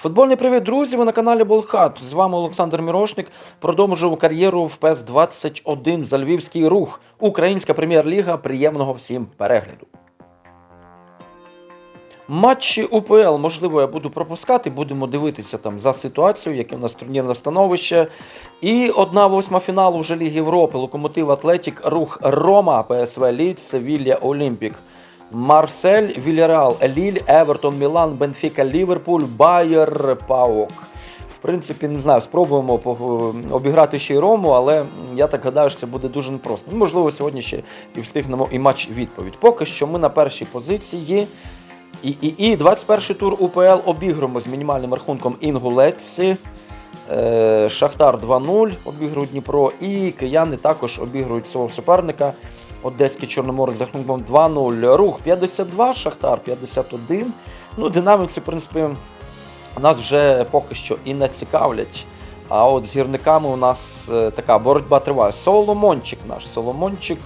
Футбольний привіт, друзі! Ви на каналі Болхат. З вами Олександр Мірошник. Продовжував кар'єру в ПЕС 21 за Львівський рух. Українська прем'єр-ліга. Приємного всім перегляду. Матчі УПЛ, можливо, я буду пропускати. Будемо дивитися там за ситуацією, яке в нас турнірне становище. І одна восьма фіналу вже Ліги Європи. Локомотив Атлетік, Рух Рома, ПСВ Ліц, Севілья Олімпік. Марсель, Вільяреал, Ліль, Евертон, Мілан, Бенфіка, Ліверпуль, Байер, Паук. В принципі, не знаю, спробуємо обіграти ще й Рому, але я так гадаю, що це буде дуже непросто. Ну, можливо, сьогодні ще і встигнемо і матч відповідь. Поки що ми на першій позиції. І, і, і 21 тур УПЛ обіграємо з мінімальним рахунком Інгулеці. Е, Шахтар 2-0 обігрують Дніпро. І кияни також обігрують свого суперника. Одеський Чорноморець з рахунком 2-0. Рух 52, Шахтар 51. Ну, динаміці, в принципі, нас вже поки що і не цікавлять. А от з гірниками у нас е, така боротьба триває. Соломончик наш. Соломончик.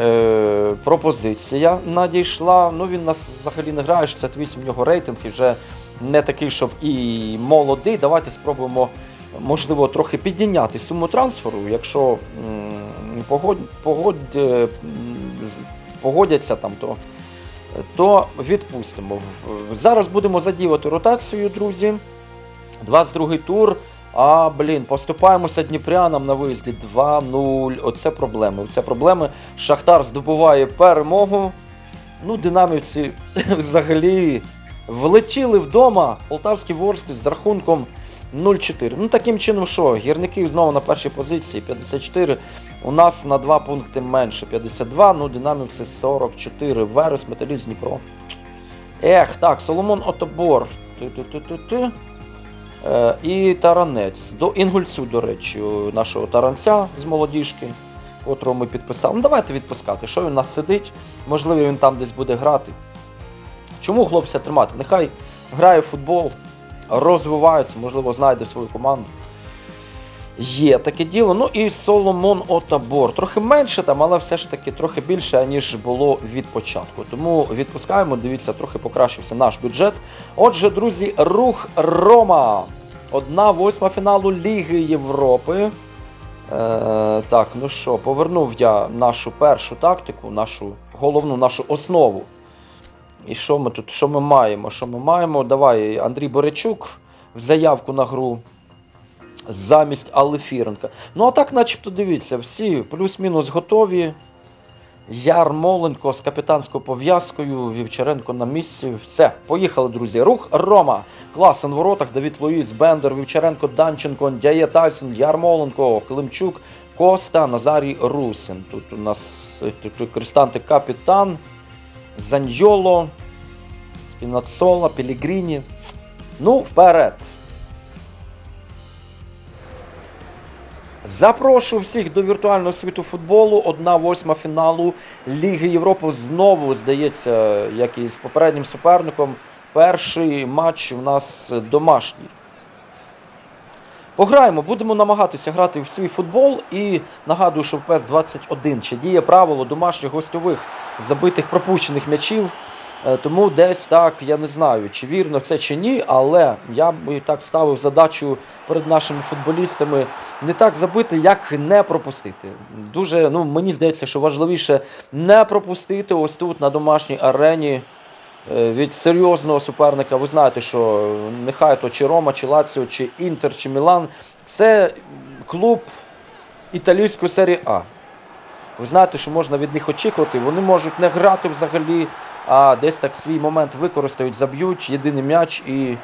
Е, пропозиція надійшла. Ну він нас взагалі не грає, 68 в нього рейтинг і вже не такий, щоб і молодий. Давайте спробуємо, можливо, трохи підняти суму трансферу, якщо погодь, погодь, е, погодяться там, то, то відпустимо. Зараз будемо задіювати ротацію, друзі. 22-й тур. А, блін, поступаємося дніпрянам на виїзді 2-0. Оце проблеми. Оце проблеми. Шахтар здобуває перемогу. Ну, динамівці взагалі влетіли вдома. Полтавський Ворсклі з рахунком 0-4. Ну, таким чином, що? Гірники знову на першій позиції 54. У нас на 2 пункти менше 52. Ну, динамівці 44. Верес, Металіст, Дніпро. Ех, так, Соломон Отобор. Ти-ти-ти-ти-ти. Е, і таранець. До Інгульцю, до речі, нашого таранця з молодіжки, котрого ми підписали. Ну, давайте відпускати. Що він у нас сидить? Можливо, він там десь буде грати. Чому хлопця тримати? Нехай грає в футбол, розвивається, можливо, знайде свою команду. Є таке діло. Ну і Соломон Отабор. Трохи менше там, але все ж таки трохи більше, ніж було від початку. Тому відпускаємо, дивіться, трохи покращився наш бюджет. Отже, друзі, рух Рома. Одна восьма фіналу Ліги Європи. Е, так, ну що, повернув я нашу першу тактику, нашу головну нашу основу. І що ми тут? Що ми маємо? Що ми маємо? Давай, Андрій Борячук в заявку на гру замість Алефіренка. Ну, а так, начебто, дивіться, всі плюс-мінус готові. Ярмоленко з капітанською пов'язкою, Вівчаренко на місці. Все, поїхали, друзі. Рух Рома. Класен в воротах. Давід Луїс, Бендер, Вівчаренко, Данченко, Дяє Тайсон, Ярмоленко, Климчук, Коста, Назарій Русин. Тут у нас Кристанти капітан, Заньйоло, Спінацола, Пелігріні. Ну, вперед. Запрошую всіх до віртуального світу футболу. Одна восьма фіналу Ліги Європи знову здається, як і з попереднім суперником. Перший матч у нас домашній. Пограємо, будемо намагатися грати в свій футбол. І нагадую, що в ПЕС 21 ще діє правило домашніх гостьових забитих пропущених м'ячів. Е, Тому десь так, я не знаю, чи вірно це чи ні, але я би так ставив задачу перед нашими футболістами не так забити, як не пропустити. Дуже, ну мені здається, що важливіше не пропустити ось тут на домашній арені від серйозного суперника. Ви знаєте, що нехай то чи Рома, чи Лаціо, чи Інтер, чи Мілан. Це клуб італійської серії А. Ви знаєте, що можна від них очікувати. Вони можуть не грати взагалі, а десь так свій момент використають, заб'ють єдиний м'яч і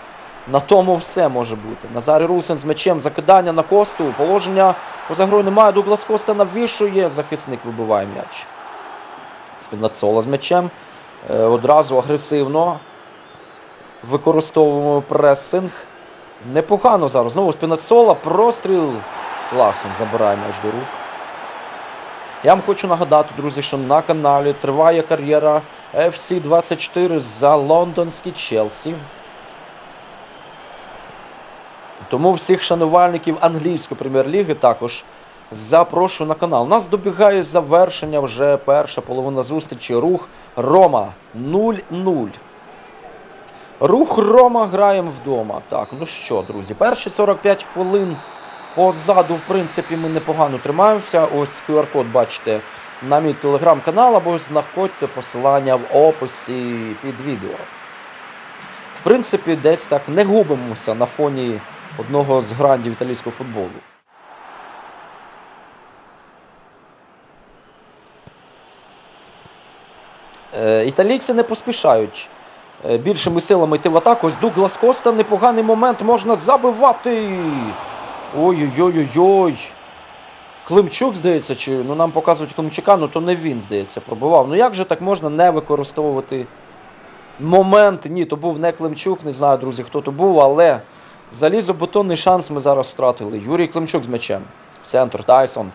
на тому все може бути. Назарій Русин з м'ячем закидання на косту. Положення поза грою немає. Дуглас Коста навішує. Захисник вибиває м'яч. Спінацола з м'ячем. Е, Одразу агресивно використовуємо пресинг. Непогано зараз. Знову Спінацола. Простріл. Класно забирає м'яч до рук. Я вам хочу нагадати, друзі, що на каналі триває кар'єра FC 24 за лондонський Челсі. Тому всіх шанувальників англійської прем'єр-ліги також запрошую на канал. У нас добігає завершення вже перша половина зустрічі. Рух Рома 0-0. Рух Рома граємо вдома. Так, ну що, друзі, перші 45 хвилин позаду, в принципі, ми непогано тримаємося. Ось QR-код бачите на мій телеграм-канал, або знаходьте посилання в описі під відео. В принципі, десь так не губимося на фоні одного з грандів італійського футболу. Італійці не поспішають е, більшими силами йти в атаку. Ось Дуглас Коста, непоганий момент, можна забивати. Ой-ой-ой-ой. Климчук, здається, чи ну нам показують Климчука, ну то не він, здається, пробував. Ну як же так можна не використовувати момент? Ні, то був не Климчук, не знаю, друзі, хто то був, але залізобетонний шанс ми зараз втратили. Юрій Климчук з м'ячем. Центр, Тайсон.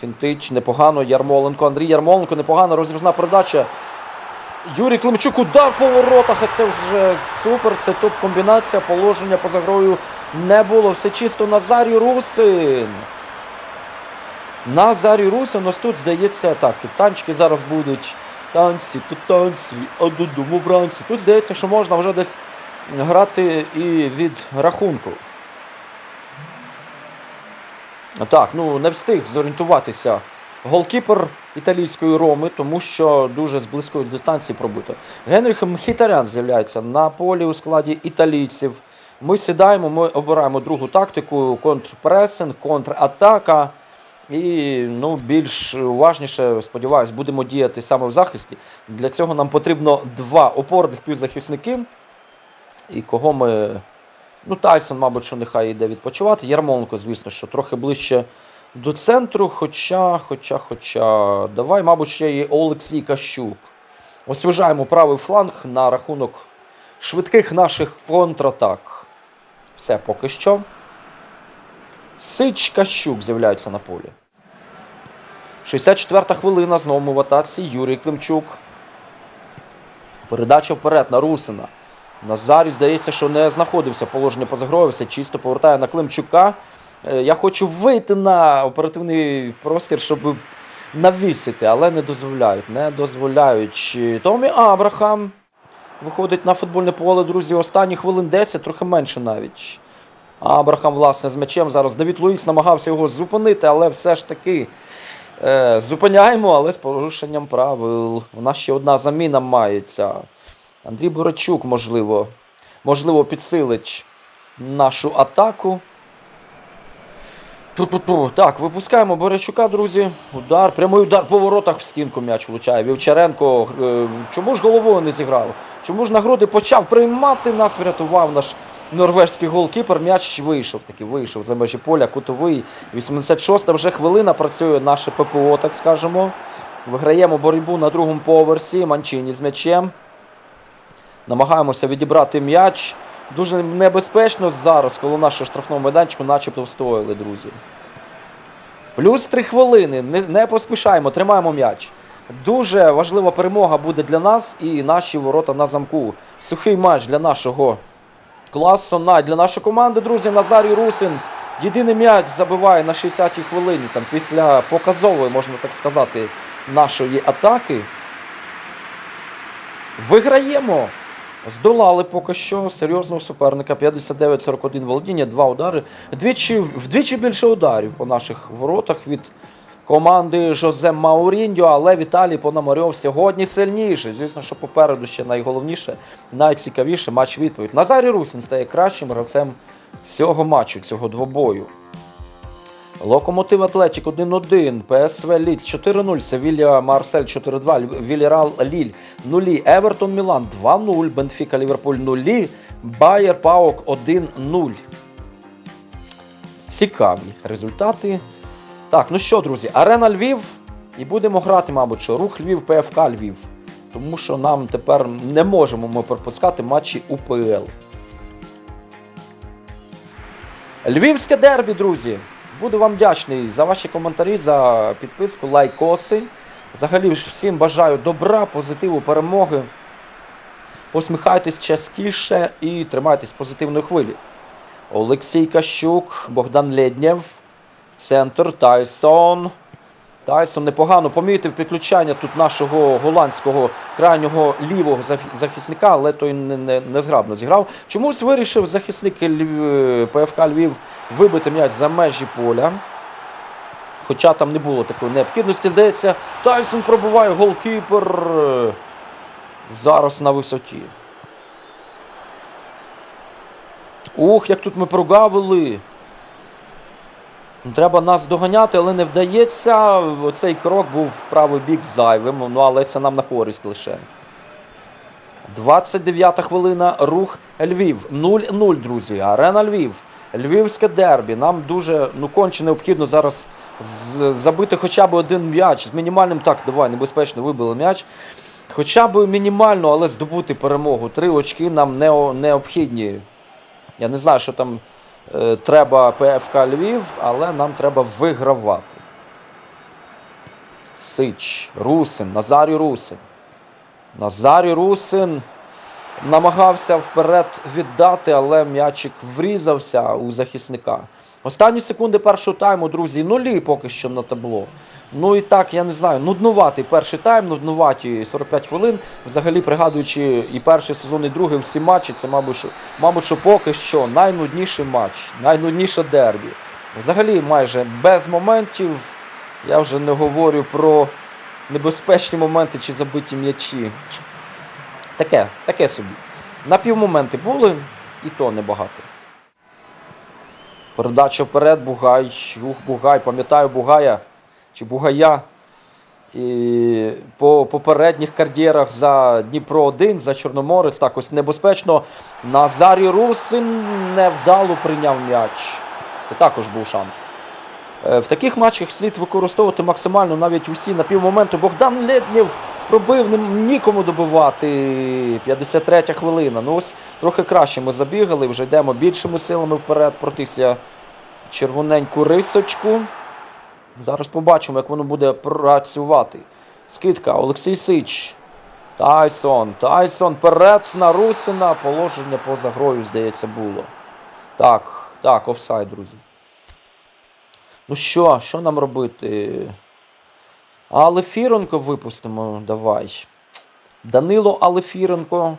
Фінтич, непогано. Ярмоленко. Андрій Ярмоленко, непогано. Розрізна передача. Юрій Климчук, удар по воротах. Це вже супер. Це топ-комбінація. Положення поза грою не було. Все чисто Назарій Русин. Назарій Русин. Ось тут здається, так, тут танчики зараз будуть. Танці, тут танці, а додому вранці. Тут здається, що можна вже десь грати і від рахунку. Так, ну не встиг зорієнтуватися голкіпер італійської Роми, тому що дуже з близької дистанції пробито. Генріх Мхітарян з'являється на полі у складі італійців. Ми сідаємо, ми обираємо другу тактику: контрпресинг, контратака. І ну, більш уважніше, сподіваюсь, будемо діяти саме в захисті. Для цього нам потрібно два опорних півзахисники. І кого ми. Ну, Тайсон, мабуть, що нехай йде відпочивати. Ярмоленко, звісно, що трохи ближче до центру. Хоча, хоча, хоча, давай, мабуть, ще і Олексій Кащук. Освіжаємо правий фланг на рахунок швидких наших контратак. Все поки що. Сич Кащук з'являється на полі. 64-та хвилина. Знову в атаці. Юрій Климчук. Передача вперед на Русина. Назарій, здається, що не знаходився положення поза грою, все чисто повертає на Климчука. Е, Я хочу вийти на оперативний простір, щоб навісити, але не дозволяють. Не дозволяють. Томі Абрахам виходить на футбольне поле, друзі. Останні хвилин 10, трохи менше навіть. Абрахам, власне, з м'ячем. Зараз Давід Луїкс намагався його зупинити, але все ж таки е, зупиняємо, але з порушенням правил. У нас ще одна заміна мається. Андрій Борочук, можливо, можливо, підсилить нашу атаку. Ту-ту-ту. Так, випускаємо Борячука, друзі. Удар, прямий удар по воротах в стінку м'яч влучає. Вівчаренко. е, Чому ж головою не зіграв? Чому ж нагороди почав приймати? Нас врятував наш норвежський голкіпер. М'яч вийшов таки, вийшов за межі поля, кутовий. 86-та вже хвилина працює наше ППО, так скажемо. Виграємо боротьбу на другому поверсі. Манчині з м'ячем. Намагаємося відібрати м'яч. Дуже небезпечно зараз, коли нашого штрафного майданчику начебто встояли, друзі. Плюс три хвилини. Не, не поспішаємо, тримаємо м'яч. Дуже важлива перемога буде для нас і наші ворота на замку. Сухий матч для нашого класу. На, для нашої команди, друзі, Назарій Русин. Єдиний м'яч забиває на 60-й хвилині, там, після показової, можна так сказати, нашої атаки. Виграємо. Здолали поки що серйозного суперника. 59-41 володіння, два удари. Двічі, вдвічі більше ударів по наших воротах від команди Жозе Мауріньо, але Віталій Пономарьов сьогодні сильніший. Звісно, що попереду ще найголовніше, найцікавіше матч відповідь. Назарій Русін стає кращим гравцем цього матчу, цього двобою. Локомотив Атлетік 1-1, ПСВ Ліль 4-0, Севілля Марсель 4-2, Вільярал Ліль 0, Евертон Мілан 2-0, Бенфіка Ліверпуль 0, Байер Паук 1-0. Цікаві результати. Так, ну що, друзі, Арена Львів. І будемо грати, мабуть, що рух Львів, ПФК Львів. Тому що нам тепер не можемо ми пропускати матчі УПЛ. Львівське дербі, друзі. Буду вам вдячний за ваші коментарі, за підписку, лайкоси. Взагалі ж всім бажаю добра, позитиву, перемоги. Посміхайтесь частіше і тримайтесь позитивної хвилі. Олексій Кащук, Богдан Леднєв, центр Тайсон. Тайсон непогано помітив підключання тут нашого голландського крайнього лівого захисника, але той не, не, незграбно зіграв. Чомусь вирішив захисник Львів- ПФК Львів вибити м'яч за межі поля. Хоча там не було такої необхідності, здається, Тайсон пробуває голкіпер е, зараз на висоті. Ух, як тут ми прогавили. Ну, Треба нас доганяти, але не вдається. Оцей крок був в правий бік зайвим, ну але це нам на користь лише. 29 хвилина. Рух Львів. 0-0, друзі. Арена Львів. Львівське дербі. Нам дуже ну, конче необхідно зараз забити хоча б один м'яч. З мінімальним так, давай, небезпечно вибили м'яч. Хоча б мінімально, але здобути перемогу. Три очки нам не, необхідні. Я не знаю, що там треба ПФК Львів, але нам треба вигравати. Сич, Русин, Назарій Русин. Назарій Русин намагався вперед віддати, але м'ячик врізався у захисника. Останні секунди першого тайму, друзі, нулі поки що на табло. Ну і так, я не знаю, нуднуватий перший тайм, нуднуваті 45 хвилин. Взагалі, пригадуючи і перший сезон, і другий всі матчі, це, мабуть, що, мабуть, що поки що найнудніший матч, найнудніше дербі. Взагалі, майже без моментів. Я вже не говорю про небезпечні моменти чи забиті м'ячі. Таке, таке собі. На півмоменти були, і то небагато. Передача вперед, Бугай. Ух, Бугай, пам'ятаю Бугая чи Бугая. І по попередніх кар'єрах за Дніпро 1 за Чорноморець так ось небезпечно. Назарій Русин невдало прийняв м'яч. Це також був шанс. Е, В таких матчах слід використовувати максимально навіть усі на півмоменту. Богдан Леднєв пробив, нікому добивати. 53 хвилина. Ну ось трохи краще ми забігали, вже йдемо більшими силами вперед протися червоненьку рисочку. Зараз побачимо, як воно буде працювати. Скидка, Олексій Сич. Тайсон. Тайсон перед на Русина. Положення поза грою, здається, було. Так, так, офсайд, друзі. Ну що, що нам робити? Алефіренко випустимо. Давай. Данило Алефіренко.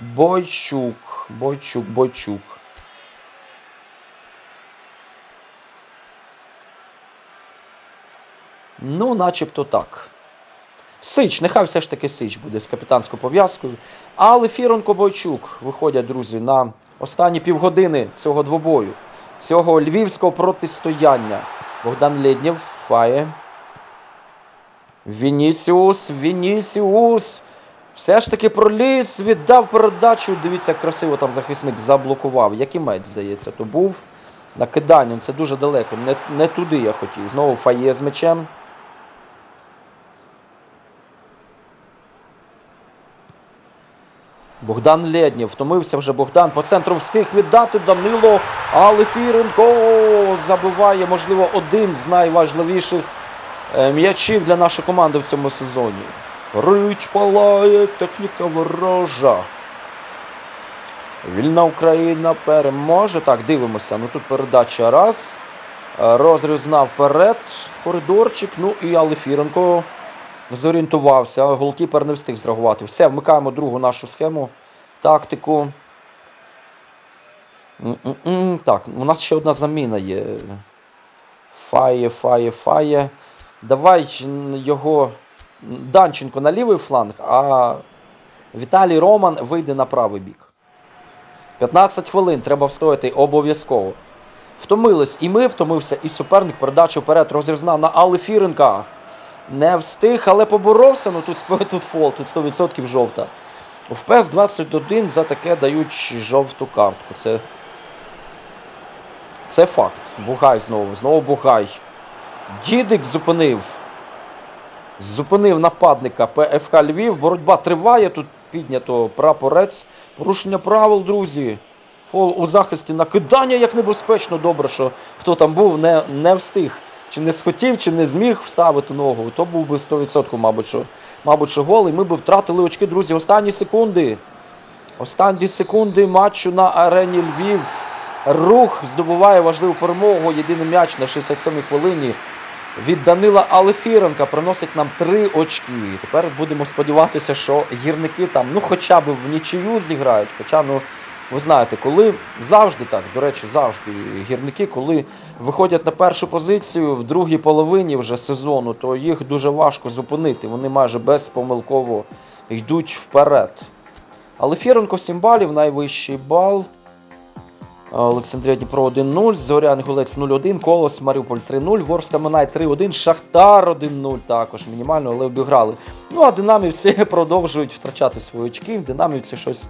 Бойчук. Бойчук, Бойчук. Ну, начебто так. Сич, нехай все ж таки Сич буде з капітанською пов'язкою. Але Фіронко Бойчук виходять, друзі, на останні півгодини цього двобою, цього львівського протистояння. Богдан Леднєв, Фає. Вінісіус, Вінісіус. Все ж таки проліз, віддав передачу. Дивіться, як красиво там захисник заблокував. Як меч, здається, то був. Накиданням, це дуже далеко. Не, не туди я хотів. Знову Фає з мечем. Богдан Леднєв. Втомився вже Богдан. По центру встиг віддати Данило. Але Фіренко забиває, можливо, один з найважливіших е, м'ячів для нашої команди в цьому сезоні. Рич палає, техніка ворожа. Вільна Україна переможе. Так, дивимося. Ну тут передача раз. Е, Розрізна вперед в коридорчик. Ну і Алефіренко зорієнтувався. Голкіпер не встиг зреагувати. Все, вмикаємо другу нашу схему. Тактику. Так, у нас ще одна заміна є. Фає, фає, фає. Давай його Данченко на лівий фланг, а Віталій Роман вийде на правий бік. 15 хвилин треба встояти обов'язково. Втомились і ми, втомився, і суперник. Передачу вперед розрізна на Алли Фіренка. Не встиг, але поборовся. Ну тут, тут фол, тут 100% жовта. В ПЕС 21 за таке дають жовту картку. Це, це факт. Бугай знову. Знову Бугай. Дідик зупинив. Зупинив нападника ПФК Львів. Боротьба триває. Тут піднято прапорець. Порушення правил, друзі. Фол у захисті накидання як небезпечно. Добре, що хто там був, не, не встиг. Чи не схотів, чи не зміг вставити ногу. То був би 100%, мабуть, що, мабуть, що гол. І ми б втратили очки, друзі. Останні секунди. Останні секунди матчу на арені Львів. Рух здобуває важливу перемогу. Єдиний м'яч на 67-й хвилині від Данила Алефіренка приносить нам три очки. Тепер будемо сподіватися, що гірники там ну хоча б в нічию зіграють. Хоча, ну, ви знаєте, коли завжди так, до речі, завжди гірники, коли виходять на першу позицію в другій половині вже сезону, то їх дуже важко зупинити. Вони майже безпомилково йдуть вперед. Але Фіренко 7 балів, найвищий бал. Олександрія Дніпро 1-0, Зорян Гулець 0-1, Колос Маріуполь 3-0, Ворська Минай 3-1, Шахтар 1-0 також мінімально, але обіграли. Ну а динамівці продовжують втрачати свої очки. Динамівці щось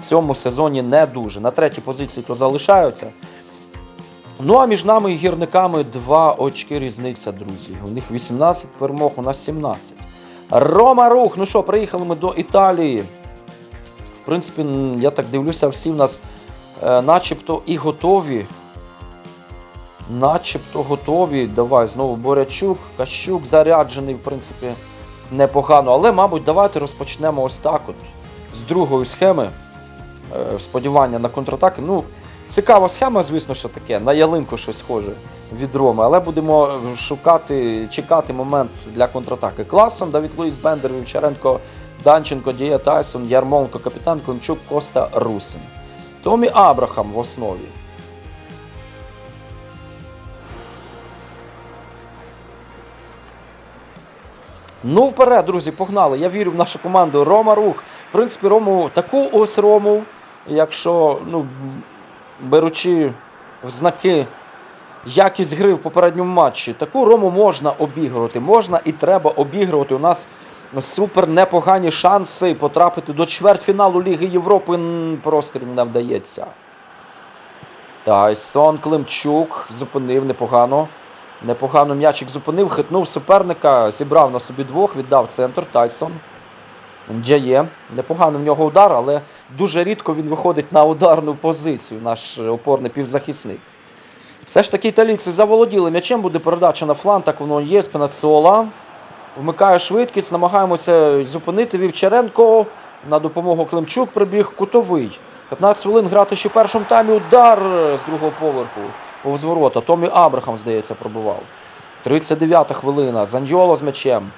в цьому сезоні не дуже. На третій позиції то залишаються. Ну а між нами і гірниками 2 очки різниця, друзі. У них 18 перемог, у нас 17. Рома Рух. Ну що, приїхали ми до Італії. В принципі, я так дивлюся, всі в нас начебто і готові. Начебто готові. Давай знову Борячук, Кащук заряджений, в принципі, непогано. Але, мабуть, давайте розпочнемо ось так от. З другої схеми. Е, сподівання на контратаки. Ну, цікава схема, звісно, що таке. На ялинку щось схоже від Роми, але будемо е, шукати, чекати момент для контратаки. Класом Давід Луїс Бендер, Вівчаренко, Данченко, Дія Тайсон, Ярмоленко, капітан Климчук, Коста Русин. Томі Абрахам в основі. Ну, вперед, друзі, погнали. Я вірю в нашу команду. Рома Рух. В принципі, Рому, таку ось Рому, якщо ну, беручи в знаки якість гри в попередньому матчі, таку Рому можна обігрувати. Можна і треба обігрувати. У нас супер непогані шанси потрапити до чвертьфіналу Ліги Європи. М, Просто не вдається. Тайсон Климчук зупинив непогано. Непогано м'ячик зупинив, хитнув суперника, зібрав на собі двох, віддав центр. Тайсон. Дяє. Непогано в нього удар, але дуже рідко він виходить на ударну позицію, наш опорний півзахисник. Все ж таки італійці заволоділи м'ячем, буде передача на фланг, так воно є, Спінацола. Вмикає швидкість, намагаємося зупинити Вівчаренко. На допомогу Климчук прибіг кутовий. 15 хвилин грати ще в першому таймі. Удар з другого поверху. Повз ворота. Томі Абрахам, здається, пробував. 39 хвилина. Заньоло з м'ячем.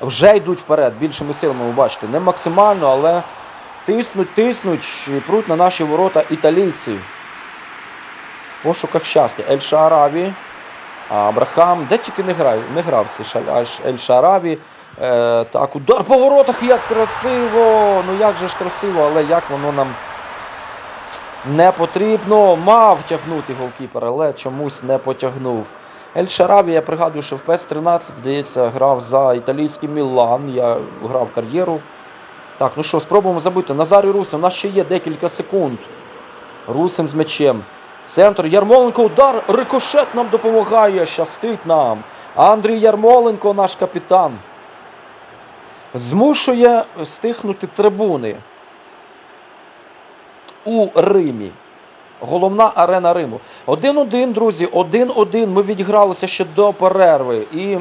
Вже йдуть вперед більшими силами, ви бачите. Не максимально, але тиснуть, тиснуть, і пруть на наші ворота італійці. В пошуках щастя. Ель Шаараві. Абрахам. Де тільки не грав, не грав цей Ель Шаараві. Е, так, удар по воротах, як красиво! Ну як же ж красиво, але як воно нам не потрібно. Мав тягнути голкіпер, але чомусь не потягнув. Ель Шараві, я пригадую, що в ПЕС-13, здається, грав за італійський Мілан. Я грав кар'єру. Так, ну що, спробуємо забити. Назарій Русин, у нас ще є декілька секунд. Русин з м'ячем. Центр Ярмоленко, удар, рикошет нам допомагає, щастить нам. Андрій Ярмоленко, наш капітан. Змушує стихнути трибуни у Римі. Головна арена Риму. 1-1, друзі, 1-1. Ми відігралися ще до перерви. І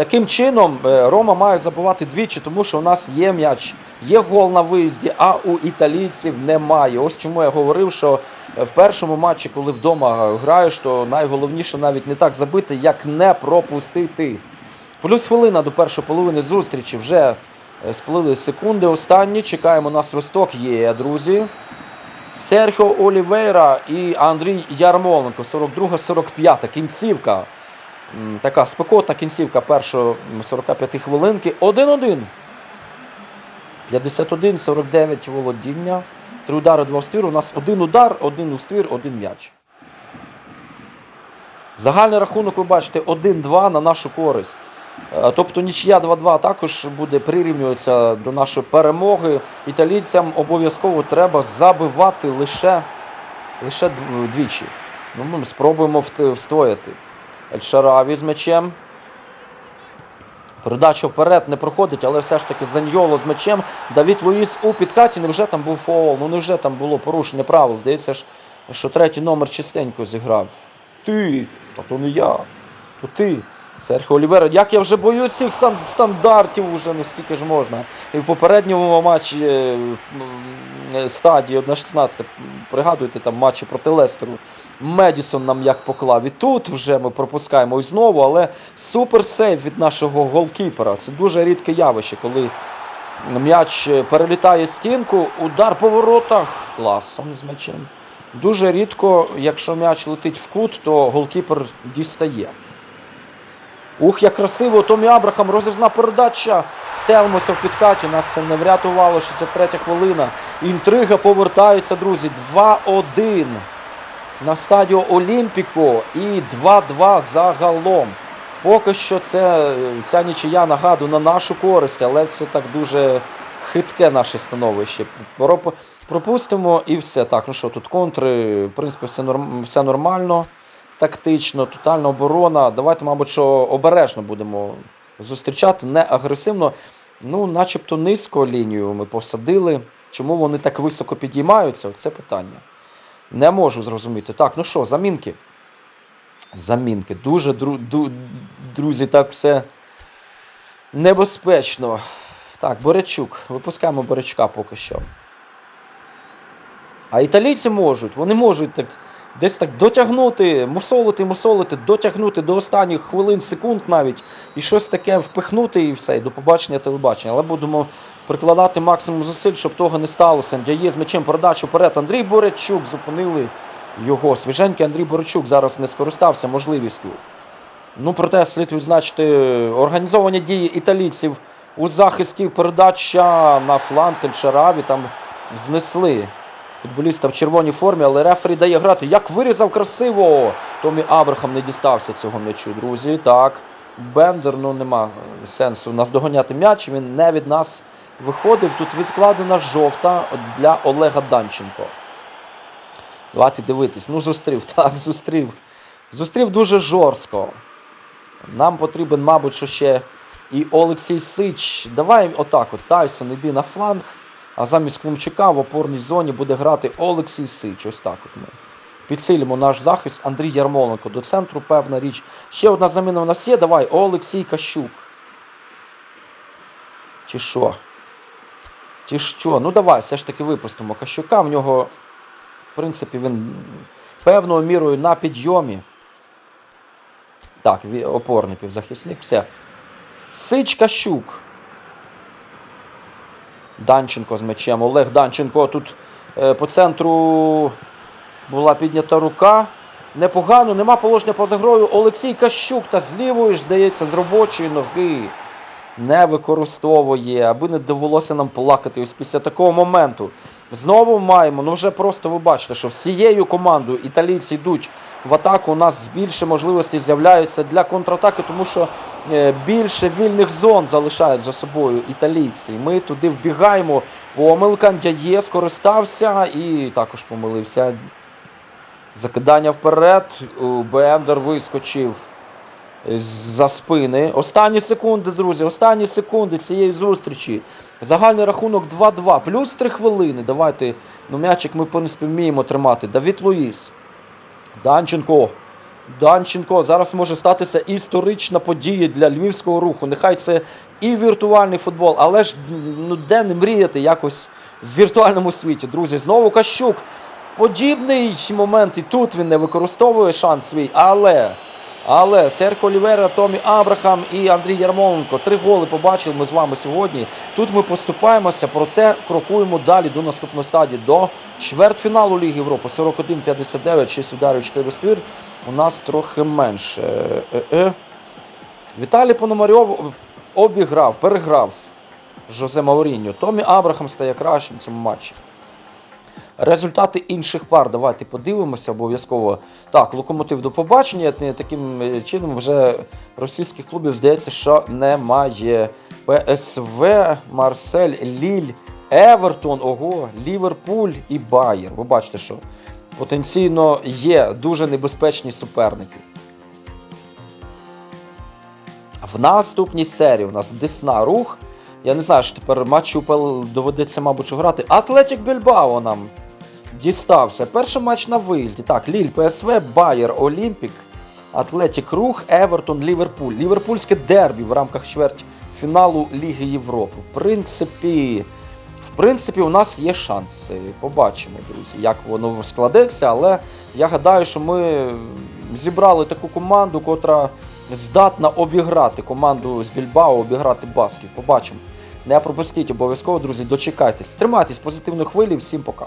таким чином е, Рома має забувати двічі, тому що у нас є м'яч, є гол на виїзді, а у італійців немає. Ось чому я говорив, що е, в першому матчі, коли вдома граєш, то найголовніше навіть не так забити, як не пропустити. Плюс хвилина до першої половини зустрічі вже е, сплили секунди. Останні. Чекаємо на свисток. Є, друзі. Серхіо Олівейра і Андрій Ярмоленко. 42-45. Кінцівка. Така спекотна кінцівка першої 45 хвилинки. 1-1. 51-49 володіння. Три удари, два в ствір. У нас один удар, один у один м'яч. Загальний рахунок, ви бачите, 1-2 на нашу користь. Е, Тобто нічия 2-2 також буде прирівнюватися до нашої перемоги. Італійцям обов'язково треба забивати лише, лише двічі. Ну, ми спробуємо встояти. Ель-Шараві з м'ячем. Передача вперед не проходить, але все ж таки Заньоло з м'ячем. Давід Луїс у підкаті. Невже там був фол? Ну невже там було порушення правил? Здається ж, що третій номер чистенько зіграв. Ти, та то не я, то ти. Серхіо Олівера, як я вже боюсь цих стандартів, уже ну скільки ж можна. І в попередньому матчі е, е, стадії 1-16, пригадуєте там матчі проти Лестеру. Медісон нам як поклав. І тут вже ми пропускаємо і знову, але супер сейв від нашого голкіпера. Це дуже рідке явище, коли м'яч перелітає стінку, удар по воротах. Клас, он з м'ячем. Дуже рідко, якщо м'яч летить в кут, то голкіпер дістає. Ух, як красиво! Томі Абрахам, розрізна передача. Стелимося в підкаті. Нас це не врятувало. 63 хвилина. Інтрига повертається, друзі. 2-1 на стадіо Олімпіко і 2-2 загалом. Поки що це, ця нічия нагадує на нашу користь, але це так дуже хитке наше становище. Пропустимо і все. Так, ну що, тут контри, в принципі, все, норм, все нормально, тактично, тотальна оборона. Давайте, мабуть, що обережно будемо зустрічати, не агресивно. Ну, начебто низько лінію ми посадили. Чому вони так високо підіймаються? Це питання. Не можу зрозуміти. Так, ну що, замінки. Замінки. Дуже, дру, ду- друзі, так все небезпечно. Так, Борячук. Випускаємо Борячка поки що. А італійці можуть, вони можуть так, десь так дотягнути, мусолити, мусолити, дотягнути до останніх хвилин, секунд навіть, і щось таке впихнути і все, і до побачення телебачення. Але будемо прикладати максимум зусиль, щоб того не сталося. Дяє з м'ячем передачу вперед. Андрій Борячук зупинили його. Свіженький Андрій Борячук зараз не скористався можливістю. Ну, проте слід відзначити організовані дії італійців у захисті передача на фланг Кельшараві там знесли футболіста в червоній формі, але рефері дає грати. Як вирізав красиво! Томі Абрахам не дістався цього м'ячу, друзі. Так. Бендер, ну нема сенсу нас доганяти м'яч. Він не від нас виходив. Тут відкладена жовта для Олега Данченко. Давайте дивитись. Ну, зустрів, так, зустрів. Зустрів дуже жорстко. Нам потрібен, мабуть, що ще і Олексій Сич. Давай отак от. Тайсон, іди на фланг. А замість Климчука в опорній зоні буде грати Олексій Сич. Ось так от ми. Підсилимо наш захист. Андрій Ярмоленко до центру, певна річ. Ще одна заміна у нас є. Давай, Олексій Кащук. Чи що? Чи що? Ну давай, все ж таки випустимо Кащука. В нього, в принципі, він певною мірою на підйомі. Так, опорний півзахисник. Все. Сич Кащук. Данченко з м'ячем. Олег Данченко тут е, по центру була піднята рука. Непогано, нема положення поза грою. Олексій Кащук та з лівої ж, здається, з робочої ноги не використовує, аби не довелося нам плакати ось після такого моменту. Знову маємо, ну вже просто ви бачите, що всією командою італійці йдуть в атаку. У нас більше можливостей з'являються для контратаки, тому що е, більше вільних зон залишають за собою італійці. Ми туди вбігаємо. Помилка Дяє скористався і також помилився. Закидання вперед. Бендер вискочив за спини. Останні секунди, друзі, останні секунди цієї зустрічі. Загальний рахунок 2-2. Плюс 3 хвилини. Давайте. Ну, м'ячик ми, в принципі, вміємо тримати. Давід Луїс. Данченко. Данченко. Зараз може статися історична подія для львівського руху. Нехай це і віртуальний футбол, але ж ну, де не мріяти якось в віртуальному світі. Друзі, знову Кащук. Подібний момент і тут він не використовує шанс свій, але. Але Серхо Олівера, Томі Абрахам і Андрій Ярмоленко. Три голи побачили ми з вами сьогодні. Тут ми поступаємося, проте крокуємо далі до наступної стадії, до чвертьфіналу Ліги Європи. 41-59, 6 ударів, 4 ствір. У нас трохи менше. Е-е. Віталій Пономарьов обіграв, переграв Жозе Мауріньо. Томі Абрахам стає кращим в цьому матчі. Результати інших пар давайте подивимося обов'язково. Так, локомотив до побачення. Е, Таким е, чином вже російських клубів здається, що немає. ПСВ, Марсель, Ліль, Евертон, ого, Ліверпуль і Байер. Ви бачите, що потенційно є дуже небезпечні суперники. В наступній серії у нас Десна рух. Я не знаю, що тепер матчі УПЛ доведеться, мабуть, грати. Атлетік Більбао нам дістався. Перший матч на виїзді. Так, Ліль, ПСВ, Байер, Олімпік, Атлетік Рух, Евертон, Ліверпуль. Ліверпульське дербі в рамках чверть фіналу Ліги Європи. В принципі, в принципі, у нас є шанси. Побачимо, друзі, як воно складеться. Але я гадаю, що ми зібрали таку команду, котра здатна обіграти команду з Більбао, обіграти Басків. Побачимо. Не пропустіть обов'язково, друзі, дочекайтесь. Тримайтесь позитивної хвилі. Всім пока.